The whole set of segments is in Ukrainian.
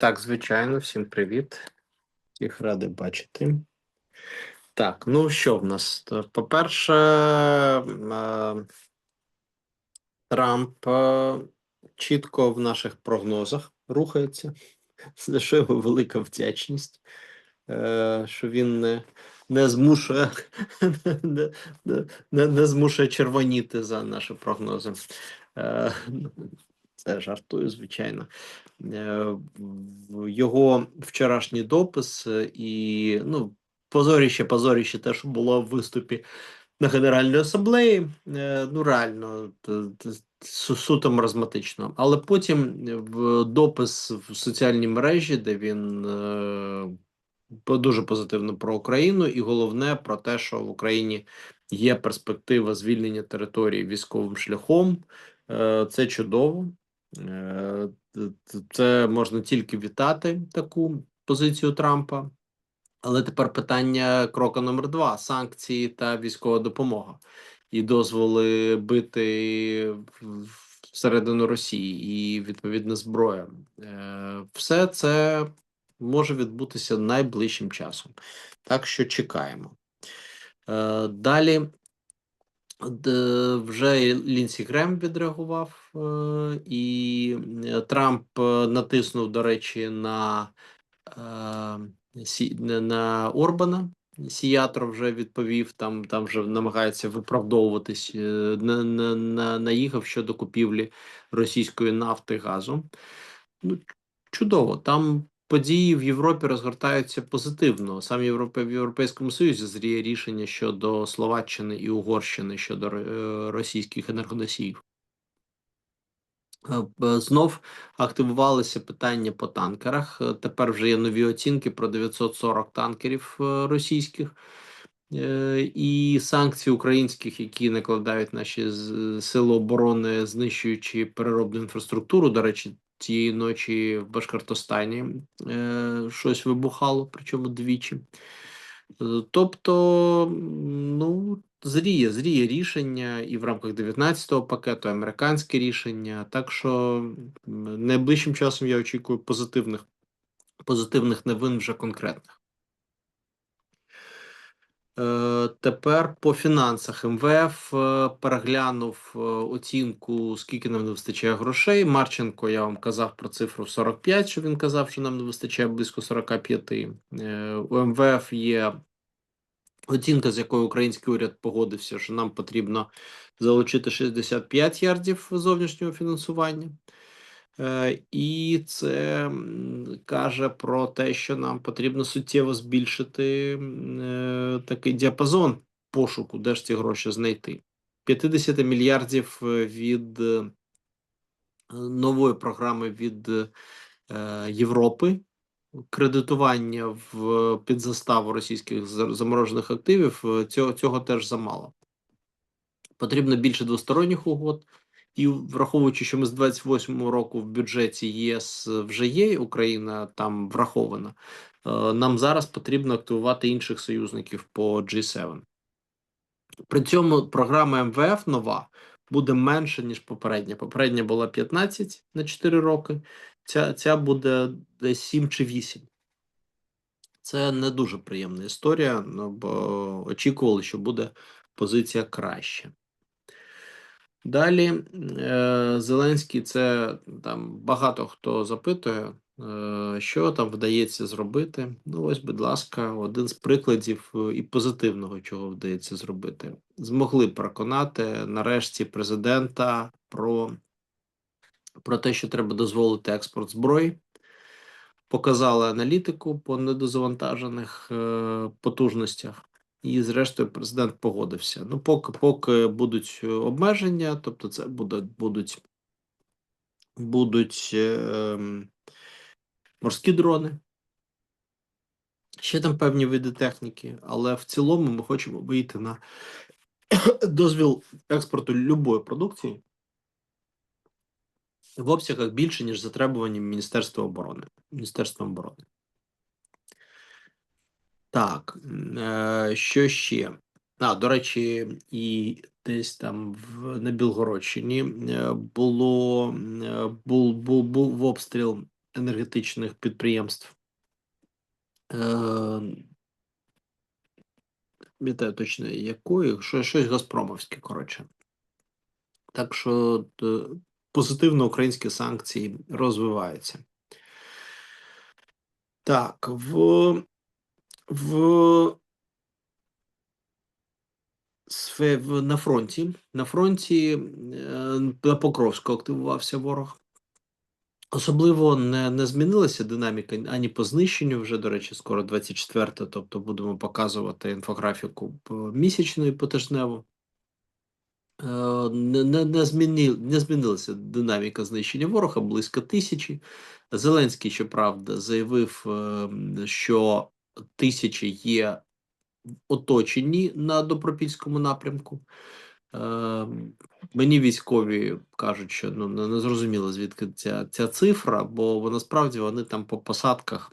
Так, звичайно, всім привіт. Всіх радий бачити. Так, ну що в нас? По-перше, е, Трамп е, чітко в наших прогнозах рухається, за що його велика вдячність, е, що він не, не змушує не, не, не змушує червоніти за наші прогнози. Це жартую, звичайно. Е, Його вчорашній допис е, і ну, позоріще, позоріще те, що було в виступі на Генеральній асамблеї. е, Ну, реально, суто маразматично. Але потім в допис в соціальній мережі, де він дуже позитивно про Україну, і головне про те, що в Україні є перспектива звільнення території військовим шляхом. Це чудово. Е, Це можна тільки вітати таку позицію Трампа. Але тепер питання кроку номер два: санкції та військова допомога і дозволи бити всередину Росії і відповідна зброя. Е, Все це може відбутися найближчим часом. Так що чекаємо. Е, Далі вже Лінсі Грем відреагував, е, і е, Трамп е, натиснув, до речі, на, е, на, на Орбана. Сіятро вже відповів, там, там вже намагається виправдовуватись, е, на, на, на, наїхав щодо купівлі російської нафти газу. Ну, чудово. Там події в Європі розгортаються позитивно. Сам Європе, в Європейському Союзі зріє рішення щодо Словаччини і Угорщини щодо е, російських енергоносіїв. Е, Знов активувалися питання по танкерах. Е, Тепер вже є нові оцінки про 940 танкерів російських. І санкції українських, які накладають наші сили оборони, знищуючи переробну інфраструктуру. До речі, цієї ночі в Башкортостані е, щось вибухало, причому двічі. Тобто, ну, зріє, зріє рішення і в рамках 19-го пакету, американське рішення. Так що найближчим часом я очікую позитивних, позитивних новин вже конкретних. Е, Тепер по фінансах МВФ е, переглянув е, оцінку, скільки нам не вистачає грошей. Марченко, я вам казав про цифру 45, що він казав, що нам не вистачає близько 45. Е, У МВФ є оцінка, з якою український уряд погодився, що нам потрібно залучити 65 ярдів зовнішнього фінансування. Е, І це каже про те, що нам потрібно суттєво збільшити е, такий діапазон пошуку, де ж ці гроші знайти. 50 мільярдів е, від нової програми від Європи. Кредитування в під заставу російських заморожених активів цього, цього теж замало. Потрібно більше двосторонніх угод. І враховуючи, що ми з 28-го року в бюджеті ЄС вже є, Україна там врахована, е, нам зараз потрібно активувати інших союзників по G7. При цьому програма МВФ нова буде менше, ніж попередня. Попередня була 15 на 4 роки, ця, ця буде десь 7 чи 8. Це не дуже приємна історія, ну, бо очікували, що буде позиція краще. Далі е, Зеленський, це там багато хто запитує, е, що там вдається зробити. Ну, ось, будь ласка, один з прикладів е, і позитивного, чого вдається зробити. Змогли переконати нарешті президента про, про те, що треба дозволити експорт зброї. Показали аналітику по недозавантажених потужностях. І, зрештою, президент погодився. Ну, поки, поки будуть е, обмеження, тобто це буде, будуть, будуть е, ем, морські дрони, ще там певні види техніки, але в цілому ми хочемо вийти на дозвіл експорту любої продукції в обсягах більше, ніж затребувані Міністерства оборони. Міністерством оборони. Так, що ще? А, до речі, і десь там в, на Білгородщині е, було м, е, був, був, був обстріл енергетичних підприємств. Пам'ятаю точно якої, що щось Газпромовське, коротше. Так що позитивно українські санкції розвиваються. Так, в, в, на фронті. На фронті е, на Покровську активувався ворог. Особливо не, не змінилася динаміка ані по знищенню. Вже, до речі, скоро 24, тобто будемо показувати інфографіку місячну і потижневу. Е, Не, не, не, зміни, не змінилася динаміка знищення ворога близько тисячі. Зеленський, щоправда, заявив, е, що тисячі є в оточенні на Добропільському напрямку. Е, Мені військові кажуть, що ну не зрозуміло, звідки ця, ця цифра, бо насправді вони там по посадках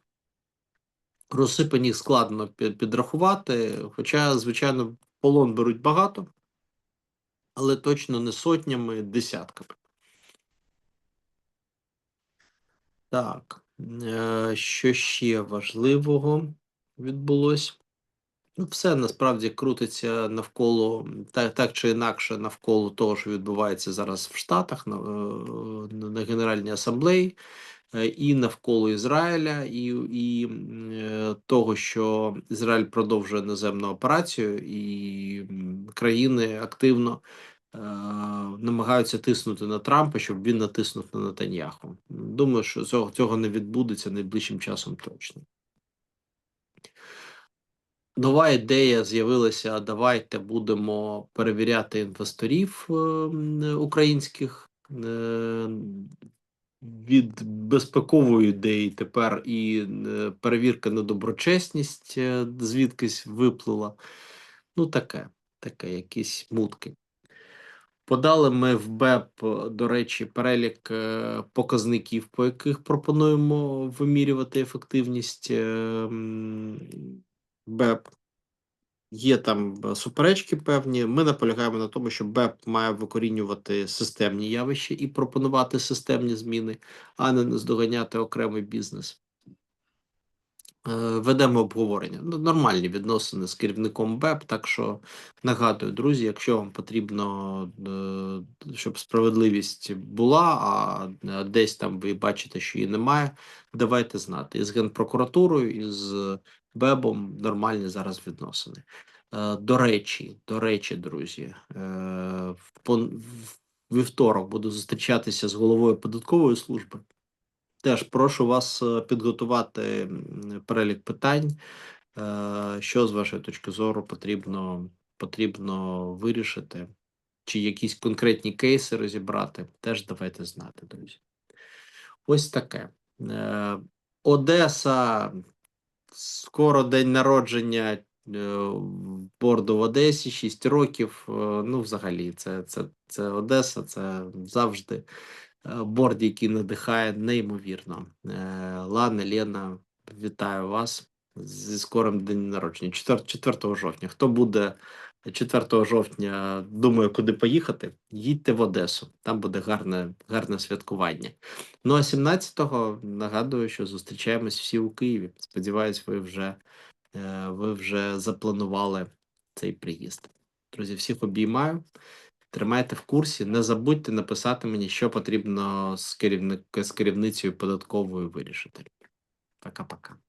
розсипані складно підрахувати. Хоча, звичайно, полон беруть багато, але точно не сотнями, десятками. Так, е, що ще важливого відбулось? Ну, все насправді крутиться навколо так, так чи інакше, навколо того, що відбувається зараз в Штатах на, е, на Генеральній асамблеї, е, і навколо Ізраїля, і, і е, того, що Ізраїль продовжує наземну операцію, і країни активно е, намагаються тиснути на Трампа, щоб він натиснув на Нетаньяху. Думаю, що цього, цього не відбудеться найближчим часом точно. Нова ідея з'явилася. Давайте будемо перевіряти інвесторів е, українських е, від безпекової ідеї. Тепер і е, перевірка на доброчесність звідкись виплила. Ну, таке, таке, якісь мутки. Подали ми в БЕП, до речі, перелік показників, по яких пропонуємо вимірювати ефективність БЕП. Є там е, суперечки певні. Ми наполягаємо на тому, що БЕП має викорінювати системні явища і пропонувати системні зміни, а не наздоганяти окремий бізнес. Е, Ведемо обговорення. Ну, нормальні відносини з керівником БЕП. Так що нагадую, друзі, якщо вам потрібно, е, щоб справедливість була, а десь там ви бачите, що її немає, давайте знати. І з Генпрокуратурою, і з БЕБом нормальні зараз відносини. Е, До речі, до речі, друзі, е, вівторок буду зустрічатися з головою податкової служби. Теж прошу вас е, підготувати перелік питань, що з вашої точки зору потрібно, потрібно вирішити, чи якісь конкретні кейси розібрати. Теж давайте знати, друзі. Ось таке. Одеса, скоро день народження е, борду в Одесі, 6 років. Е, Ну, взагалі, це, це, це Одеса, це завжди е, борд, який надихає неймовірно. Лана, Лена, вітаю вас зі скорим день народження. 4, 4 жовтня. Хто буде 4 жовтня, думаю, куди поїхати, їдьте в Одесу. Там буде гарне, гарне святкування. Ну а 17-го нагадую, що зустрічаємось всі у Києві. Сподіваюсь, ви вже, е, ви вже запланували цей приїзд. Друзі, всіх обіймаю. Тримайте в курсі. Не забудьте написати мені, що потрібно з керівник з керівницею податковою вирішити. Пока-пока.